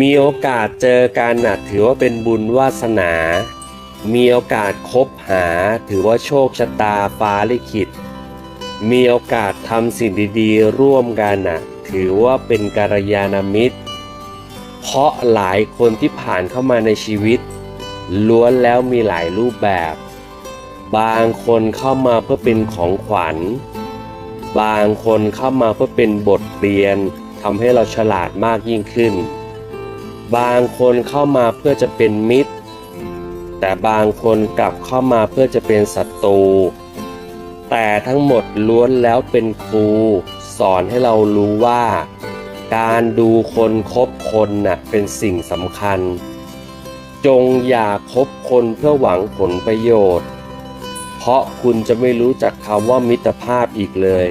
มีโอกาสเจอกันน่ะถือว่าเป็นบุญวาสนา มีโอกาสคบหา ถือว่าโชคชะตาฟ้าลิขิต มีโอกาสทำสิ่งดีๆ ร่วมกันน่ะถือว่าเป็นกัลยาณมิตร เพราะหลายคนที่ผ่านเข้ามาในชีวิต ล้วนแล้วมีหลายรูปแบบ บางคนเข้ามาเพื่อเป็นของขวัญ บางคนเข้ามาเพื่อเป็นบทเรียนทำให้เราฉลาดมากยิ่งขึ้น บางคนเข้ามาเพื่อจะเป็นมิตร แต่บางคนกลับเข้ามาเพื่อจะเป็นศัตรู แต่ทั้งหมดล้วนแล้วเป็นครู สอนให้เรารู้ว่า การดูคนคบคนน่ะเป็นสิ่งสำคัญ จงอย่าคบคนเพื่อหวังผลประโยชน์ เพราะคุณจะไม่รู้จักคำว่ามิตรภาพอีกเลย